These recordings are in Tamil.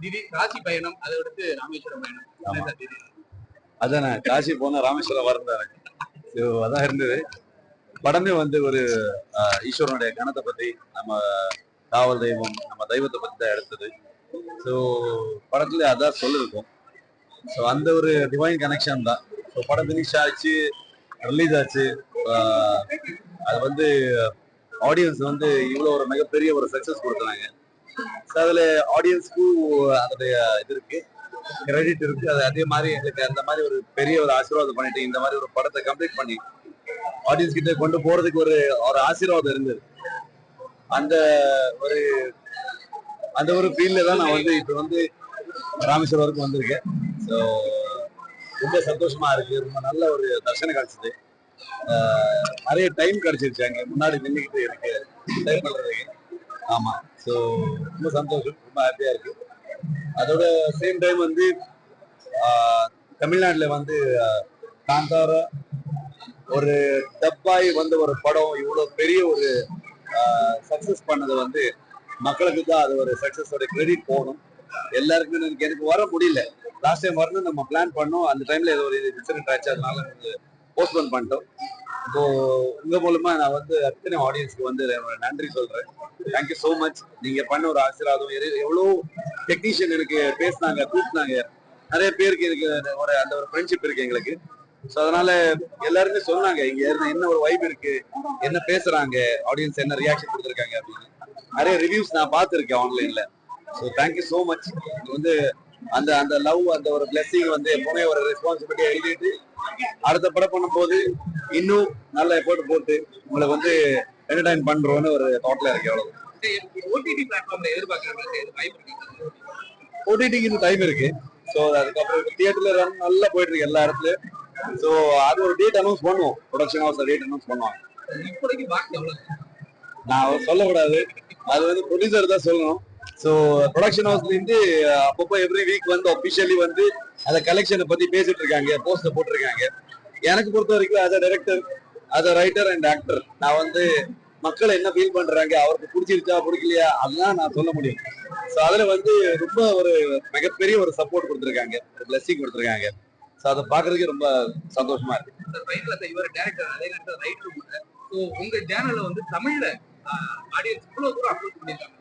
திடீர் காசி பயணம் அதை அடுத்து ராமேஸ்வரம் பயணம். அதான் காசி போன ராமேஸ்வரம் வரந்தாரு அதான் இருந்தது. படமே வந்து ஒரு ஈஸ்வரனுடைய கணத்தை பத்தி நம்ம காவல் தெய்வம் நம்ம தெய்வத்தை பத்தி தான் எடுத்தது. ஸோ படத்துல அதான் சொல்லிருக்கோம். ஸோ அந்த ஒரு டிவைன் கனெக்ஷன் தான். ஸோ படம் ஃபினிஷ் ஆச்சு ரிலீஸ் ஆச்சு. அது வந்து ஆடியன்ஸ் வந்து இவ்வளோ ஒரு மிகப்பெரிய ஒரு சக்ஸஸ் கொடுக்குறாங்க அதுல ஆடியன்ஸ்க்கும் அதோடைய இது இருக்கு. கிரெடிட் இருக்கு. அது அதே மாதிரி எங்களுக்கு அந்த மாதிரி ஒரு பெரிய ஒரு ஆசீர்வாதம் பண்ணிட்டு இந்த மாதிரி ஒரு படத்தை கம்ப்ளீட் பண்ணி ஆடியன்ஸ் கிட்ட கொண்டு போறதுக்கு ஒரு ஒரு ஆசீர்வாதம் இருந்தது. அந்த ஒரு அந்த ஒரு ஃபீல்ட்ல தான் நான் வந்து இப்போ வந்து ராமேஸ்வரம் வரைக்கும் வந்திருக்கேன். ஸோ ரொம்ப சந்தோஷமா இருக்கு. ரொம்ப நல்ல ஒரு தர்ஷனம் கிடைச்சது. ஆஹ் நிறைய டைம் கிடைச்சிருச்சு. அங்க முன்னாடி நின்றுக்கிட்டு இருக்கு. டைம் பண்ணுறதுக்கு ஆமா. ஸோ ரொம்ப சந்தோஷம். ரொம்ப ஹாப்பியாக இருக்கு. அதோட சேம் டைம் வந்து தமிழ்நாட்டில் வந்து காந்தாரா ஒரு டப்பாய் வந்த ஒரு படம் இவ்வளோ பெரிய ஒரு சக்ஸஸ் பண்ணது வந்து மக்களுக்கு தான் அது ஒரு சக்ஸஸோட கிரெடிட் போகணும். எல்லாருக்குமே எனக்கு எனக்கு வர முடியல. லாஸ்ட் டைம் வரணும் நம்ம பிளான் பண்ணோம். அந்த டைம்ல ஏதோ ஒரு இன்சிடென்ட் ஆச்சு. அதனால போஸ்ட்போன் பண்ணிட்டோம். இப்போ உங்க மூலமா நான் வந்து அத்தனை ஆடியன்ஸ்க்கு வந்து நன்றி சொல்றேன். தேங்க்யூ ஸோ மச் நீங்க பண்ண ஒரு ஆசீர்வாதம். எவ்வளோ எவ்வளோ டெக்னீஷியன் எனக்கு பேசினாங்க கூப்பிட்டாங்க. நிறைய பேருக்கு எனக்கு ஒரு அந்த ஒரு ஃப்ரெண்ட்ஷிப் இருக்கு எங்களுக்கு. ஸோ அதனால எல்லாருமே சொன்னாங்க இங்க இருந்து என்ன ஒரு வைப் இருக்கு? என்ன பேசுறாங்க? ஆடியன்ஸ் என்ன ரியாக்ஷன் கொடுத்துருக்காங்க அப்படின்னு. நிறைய ரிவ்யூஸ் நான் பார்த்துருக்கேன் ஆன்லைன்ல ஸோ தேங்க்யூ ஸோ மச் வந்து அந்த அந்த லவ் அந்த ஒரு blessing வந்து எப்பவுமே ஒரு ரெஸ்பான்சிபிலிட்டி எழுதிட்டு அடுத்த படம் பண்ணும்போது இன்னும் நல்ல எஃபோர்ட் போட்டு உங்களை வந்து என்டர்டைன் பண்றோம்னு ஒரு தாட்ல இருக்கு அவ்வளவு ஓடிடி பிளாட்ஃபார்ம்ல எதிர்பார்க்கறாங்க ஓடிடிக்கு இன்னும் டைம் இருக்கு. ஸோ அதுக்கப்புறம் தியேட்டர்ல ரன் நல்லா போயிட்டு இருக்கு எல்லா இடத்துலயும். ஸோ அது ஒரு டேட் அனௌன்ஸ் பண்ணுவோம். ப்ரொடக்ஷன் ஹவுஸ் டேட் அனௌன்ஸ் பண்ணுவாங்க. இப்போதைக்கு பாக்ஸ் எவ்வளவு? நான் சொல்லக்கூடாது. அது வந்து ப்ரொடியூசர் தான் சொல்லணும். ஸோ ப்ரொடக்ஷன் ஹவுஸ்ல இருந்து அப்பப்போ எவ்ரி வீக் வந்து ஒபிஷியலி வந்து அந்த கலெக்ஷனை பத்தி பேசிட்டு இருக்காங்க போஸ்டர் போட்டிருக்காங்க. எனக்கு பொறுத்த வரைக்கும் as a director as a writer and actor நான் வந்து மக்கள் என்ன ஃபீல் பண்றாங்க அவருக்கு பிடிச்சிருச்சா பிடிக்கலையா அதெல்லாம் நான் சொல்ல முடியும். ஸோ அதுல வந்து ரொம்ப ஒரு மிகப்பெரிய ஒரு சப்போர்ட் கொடுத்துருக்காங்க ஒரு பிளஸ்ஸிங் கொடுத்துருக்காங்க. ஸோ அதை பார்க்கறதுக்கு ரொம்ப சந்தோஷமா இருக்கு. இவர் டேரக்டர் அதே நேரத்தில் ரைட்டர் உங்க சேனல்ல வந்து தமிழ்ல ஆடியன்ஸ் இவ்வளவு தூரம் அப்ரோச் பண்ணிருக்காங்க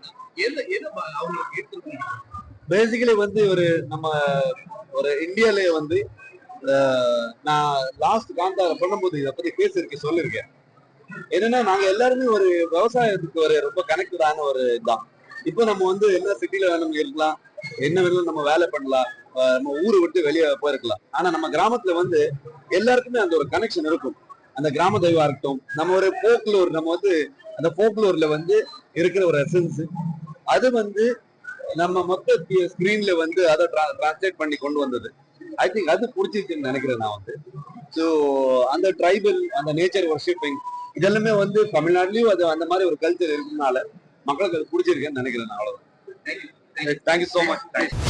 அவங்களுக்கு பேசிக்கலி வந்து ஒரு நம்ம ஒரு இந்தியாலயே வந்து நான் லாஸ்ட் காந்தார பண்ணும்போது இதை பத்தி பேசியிருக்கேன் சொல்லியிருக்கேன். என்னன்னா நாங்க எல்லாருமே ஒரு விவசாயத்துக்கு ஒரு ரொம்ப கனெக்டடான ஒரு இதுதான் இப்போ நம்ம வந்து என்ன சிட்டில வேணும் இருக்கலாம் என்ன வேணும் நம்ம வேலை பண்ணலாம் நம்ம ஊரை விட்டு வெளியே போயிருக்கலாம். ஆனா நம்ம கிராமத்துல வந்து எல்லாருக்குமே அந்த ஒரு கனெக்ஷன் இருக்கும். அந்த கிராம தெய்வா இருக்கட்டும் நம்ம ஒரு போக்குலூர் நம்ம வந்து அந்த போக்குலூர்ல வந்து இருக்கிற ஒரு எசன்ஸ் அது வந்து நம்ம மொத்த ஸ்கிரீன்ல வந்து அதை டிரான்ஸ்லேட் பண்ணி கொண்டு வந்தது. ஐ திங்க் அது பிடிச்சிருக்குன்னு நினைக்கிறேன் நான் வந்து. ஸோ அந்த ட்ரைபல் அந்த நேச்சர் ஒர்ஷிப்பிங் இதெல்லாமே வந்து தமிழ்நாட்டிலயும் அது அந்த மாதிரி ஒரு கல்ச்சர் இருக்கிறதுனால மக்களுக்கு அது பிடிச்சிருக்குன்னு நினைக்கிறேன் நான் அவ்வளவுதான். Thank you so much thank you